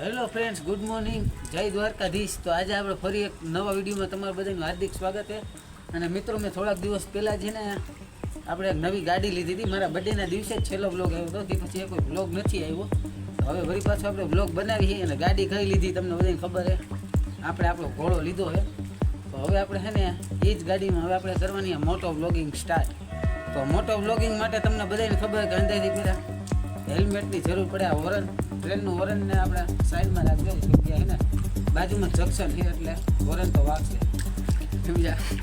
Hello friends good morning જય દ્વારકાધીશ તો આજે આપણે ફરી એક નવા વિડીયોમાં તમારા બધાનું હાર્દિક સ્વાગત છે અને મિત્રો મેં થોડાક દિવસ પહેલાં છે ને આપણે એક નવી ગાડી લીધી હતી મારા બર્થડેના દિવસે જ છેલ્લો બ્લોગ આવ્યો હતો તે પછી કોઈ બ્લોગ નથી આવ્યો હવે ફરી પાછો આપણે બ્લોગ બનાવી અને ગાડી કઈ લીધી તમને બધાને ખબર છે આપણે આપણો ઘોડો લીધો છે તો હવે આપણે છે ને એ જ ગાડીમાં હવે આપણે કરવાની મોટો બ્લોગિંગ સ્ટાર્ટ તો મોટો બ્લોગિંગ માટે તમને બધાને ખબર કે અંદાજથી પહેલાં હેલ્મેટની જરૂર પડે આ ટ્રેનનું ઓરનને આપણે સાઈડમાં રાખી દેવું જગ્યા છે ને બાજુમાં જંક્શન છે એટલે ઓરન તો વાગશે સમજ્યા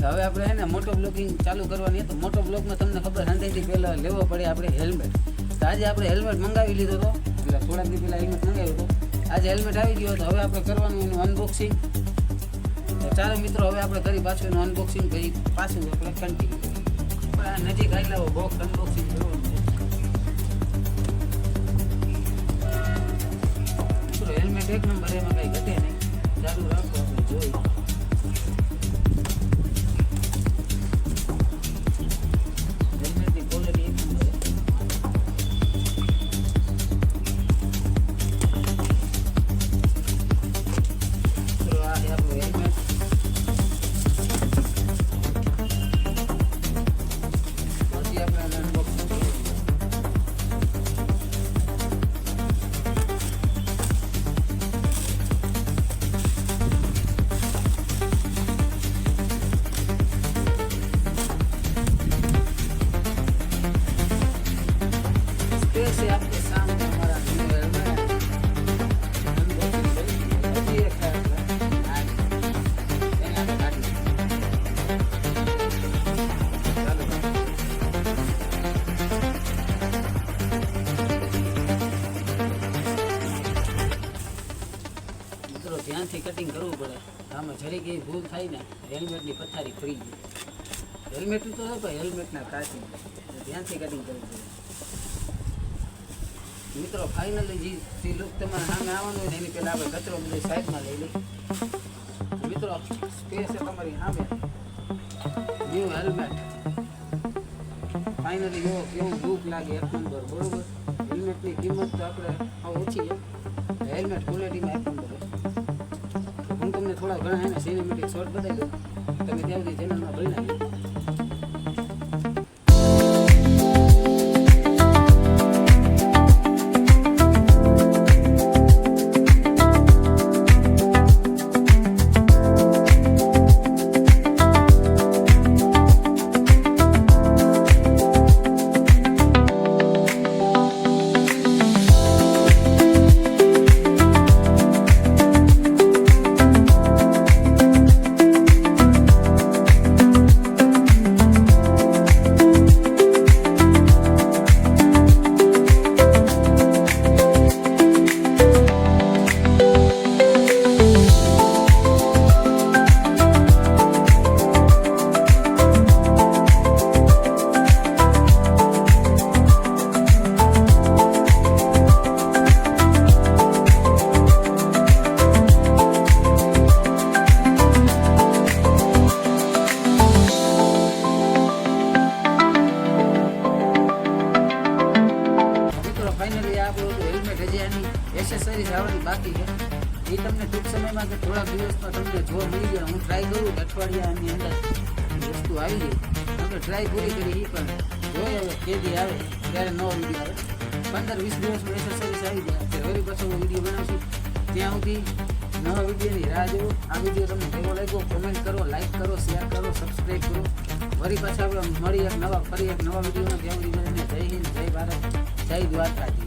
તો હવે આપણે એને મોટો બ્લોકિંગ ચાલુ કરવાની તો મોટો બ્લોકમાં તમને ખબર હંધાઈથી પહેલાં લેવો પડે આપણે હેલ્મેટ તો આજે આપણે હેલ્મેટ મંગાવી લીધો હતો એટલે થોડાક દી પહેલાં હેલ્મેટ મંગાવ્યો હતો આજે હેલ્મેટ આવી ગયો તો હવે આપણે કરવાનું એનું અનબોક્સિંગ તો ચાલો મિત્રો હવે આપણે કરી પાછું એનું અનબોક્સિંગ કરી પાછું આપણે કન્ટિન્યુ નજીક આવી લાવો બોક્સ અનબોક્સિંગ કરવું Direk ng bari mga kaigatin eh. કે સેફેશામ ઓર આજુ વેલ છે આને બેસ કરી દેખાર ને આને બેસ કરી દે ને ધ્યાનથી કટિંગ કરવું પડે આમ જરી ગઈ ભૂલ થઈ ને હેલ્મેટ ની પથારી પડી ગઈ હેલ્મેટ તો તો હેલ્મેટ ના કાટ ધ્યાનથી કટિંગ કરવું પડે મિત્રો ફાઇનલી જે તે લુક તમારા સામે આવવાનું હોય એની પહેલાં આપણે કચરો બધો સાઈડમાં લઈ લઈ મિત્રો સ્પેસ છે તમારી સામે ન્યૂ હેલ્મેટ ફાઇનલી એવો એવું દુઃખ લાગે એક નંબર બરોબર હેલ્મેટની કિંમત તો આપણે ઓછી છે હેલ્મેટ ક્વોલિટીમાં એક નંબર હું તમને થોડા ઘણા એને સિનેમેટિક શોર્ટ બતાવી દઉં તમે ત્યાં સુધી ચેનલમાં ભરી નાખ્યું કે જે એની એસેસરીઝ આવવાની બાકી છે એ તમને ટૂંક સમયમાં કે થોડાક દિવસમાં તમને જોવા મળી જાય હું ટ્રાય કરું કે અઠવાડિયાની અંદર વસ્તુ આવી જાય આપણે ટ્રાય પૂરી કરી એ પણ જોઈએ હવે કેદી આવે ત્યારે નવો વિડીયો આવે પંદર વીસ દિવસમાં એસેસરીઝ આવી જાય ત્યારે વળી પાછો હું વિડીયો બનાવશું ત્યાં સુધી નવા વિડીયોની રાહ જુઓ આ વિડીયો તમને કેવો લાગ્યો કોમેન્ટ કરો લાઈક કરો શેર કરો સબસ્ક્રાઈબ કરો વળી પાછા આપણે મળી એક નવા ફરી એક નવા વિડીયોમાં ત્યાં સુધી જય હિન્દ જય ભારત જય દ્વારકાજી